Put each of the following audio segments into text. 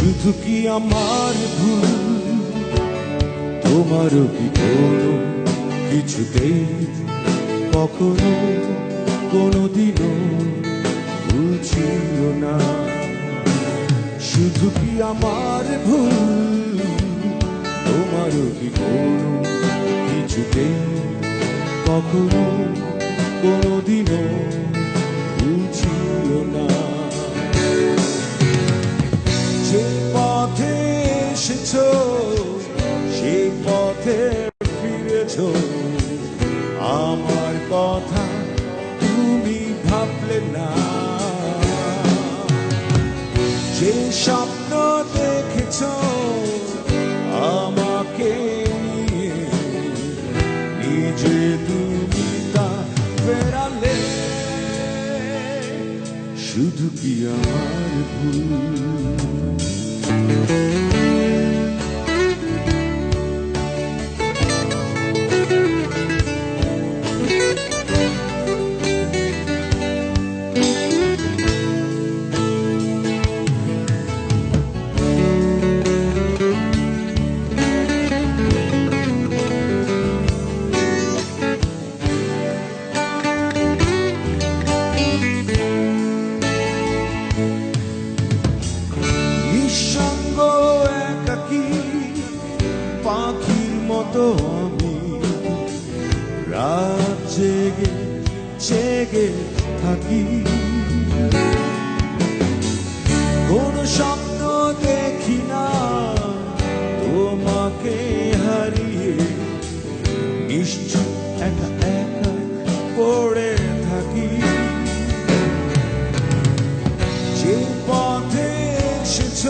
কি আমার ভুল? তোমারও কি কোনো কিছুতেই, কখনো কোনোদিনও ভুল ছিল না? শুধু কি আমার ভুল? তোমারও কি কোনো কিছুতেই, কখনো কোনোদিনও না। যে স্বপ্ন দেখেছ আমাকে নিজে তুমি তা শুধু কি আমার ভুল? মতো আমি রাত জেগে জেগে থাকি। কোন স্বপ্ন দেখি না, তোমাকে হারিয়ে নিশ্চয় একা একা পড়ে থাকি। যে পথে এসেছ,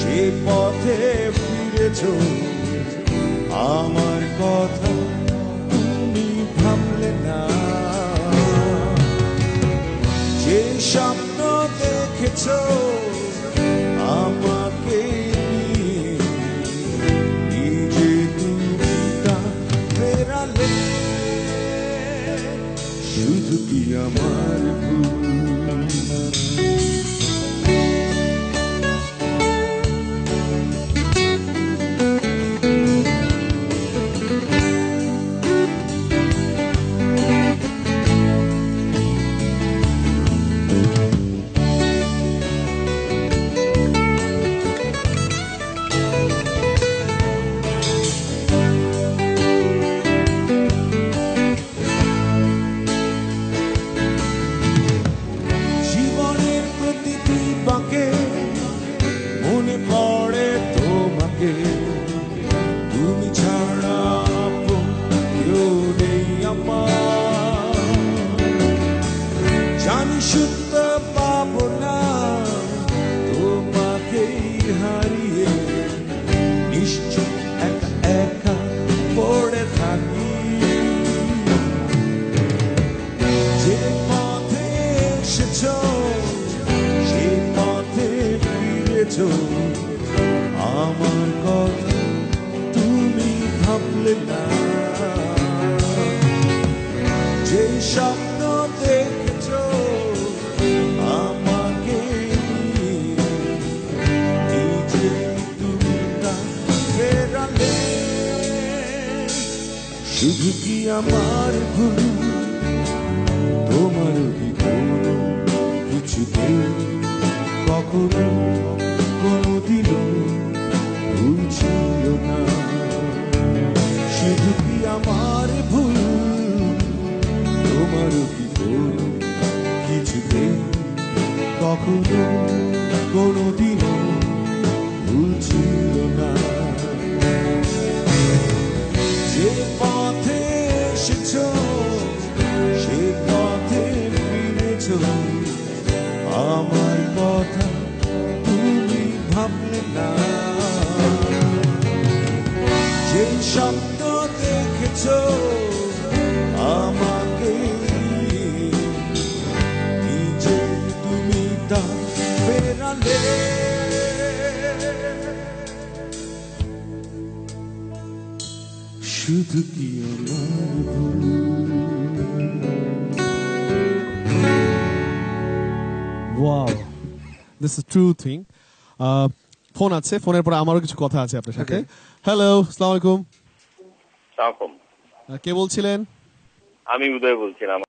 সে পথে ফিরেছ। আমার কথা তুমি ভাবলে না। যে স্বপ্ন দেখেছ আমাকে নিজে তুমি তা ফেরালে শুধু কি আমার ভুল? ফিরেছ আমার কথা তুমি ভাবলে না। যে স্বপ্ন দেখেছ, আমাকে নিজে তুমি তা ফেরালে, শুধু কি আমার ভুল? তোমার কি কোনো কিছুতে কখনো কোনোদিনও ভুল ছিল না শুধু কি আমার ভুল তোমার কি কোনো কিছুতে কখনো কোনোদিনও ভুল না যে পথে এসেছ সে পথে ফিরেছ স্বপ্ন দেখেছ আমাকে নিয়ে, নিজে তুমি তা ফেরালে শুধু কি আমার ভুল Wow, this is a true thing. Ah, phone আছে ফোনের পরে আমারও কিছু কথা আছে আপনার সাথে। হ্যালো আসসালামু আলাইকুম। কে বলছিলেন? আমি উদয় বলছিলাম।